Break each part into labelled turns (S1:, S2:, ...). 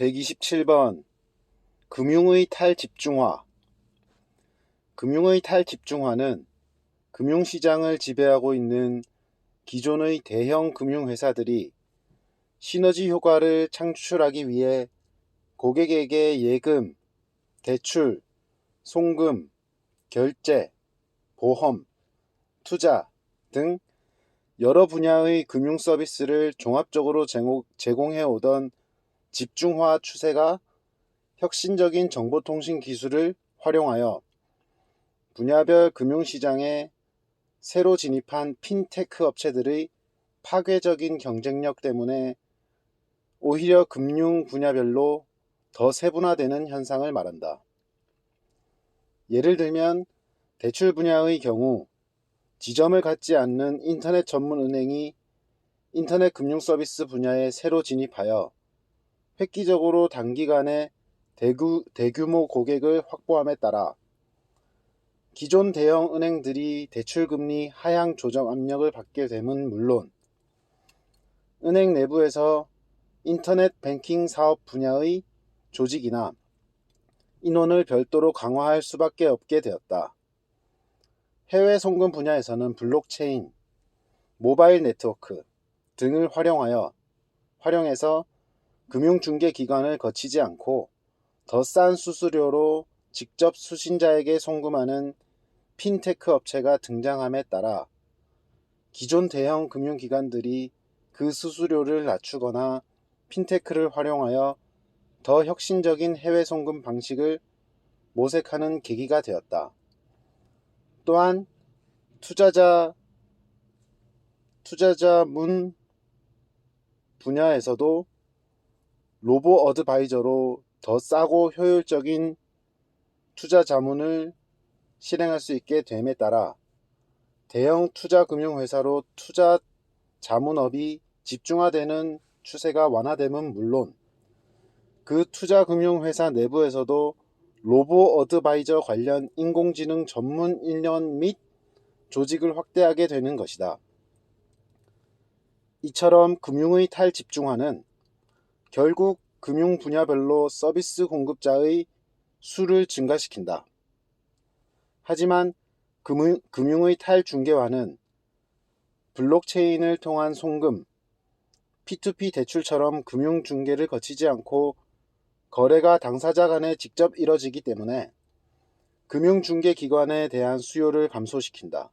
S1: 127번. 금융의 탈집중화. 금융의 탈집중화는 금융시장을 지배하고 있는 기존의 대형 금융회사들이 시너지 효과를 창출하기 위해 고객에게 예금, 대출, 송금, 결제, 보험, 투자 등 여러 분야의 금융 서비스를 종합적으로 제공해 오던 집중화 추세가 혁신적인 정보통신 기술을 활용하여 분야별 금융시장에 새로 진입한 핀테크 업체들의 파괴적인 경쟁력 때문에 오히려 금융 분야별로 더 세분화되는 현상을 말한다. 예를 들면 대출 분야의 경우 지점을 갖지 않는 인터넷 전문 은행이 인터넷 금융 서비스 분야에 새로 진입하여 획기적으로 단기간에 대규, 대규모 고객을 확보함에 따라 기존 대형 은행들이 대출금리 하향 조정 압력을 받게 됨은 물론 은행 내부에서 인터넷 뱅킹 사업 분야의 조직이나 인원을 별도로 강화할 수밖에 없게 되었다. 해외 송금 분야에서는 블록체인, 모바일 네트워크 등을 활용하여 활용해서 금융중개기관을 거치지 않고 더 싼 수수료로 직접 수신자에게 송금하는 핀테크 업체가 등장함에 따라 기존 대형 금융기관들이 그 수수료를 낮추거나 핀테크를 활용하여 더 혁신적인 해외 송금 방식을 모색하는 계기가 되었다. 또한 투자자 투자자 문 분야에서도 로보 어드바이저로 더 싸고 효율적인 투자 자문을 실행할 수 있게 됨에 따라 대형 투자 금융 회사로 투자 자문업이 집중화되는 추세가 완화됨은 물론 그 투자 금융 회사 내부에서도 로보 어드바이저 관련 인공지능 전문 인력 및 조직을 확대하게 되는 것이다. 이처럼 금융의 탈집중화는 결국 금융 분야별로 서비스 공급자의 수를 증가시킨다. 하지만 금융, 금융 의 탈중개화는 블록체인을 통한 송금, P2P 대출처럼 금융 중개를 거치지 않고 거래가 당사자 간에 직접 이뤄지기 때문에 금융 중개 기관에 대한 수요를 감소시킨다.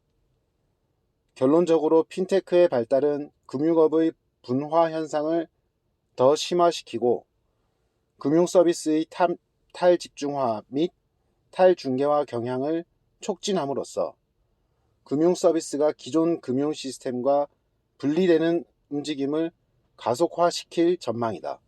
S1: 결론적으로 핀테크의 발달은 금융업의 분화 현상을 더 심화시키고 금융 서비스의 탈집중화 및 탈중개화 경향을 촉진함으로써 금융 서비스가 기존 금융 시스템과 분리되는 움직임을 가속화시킬 전망이다.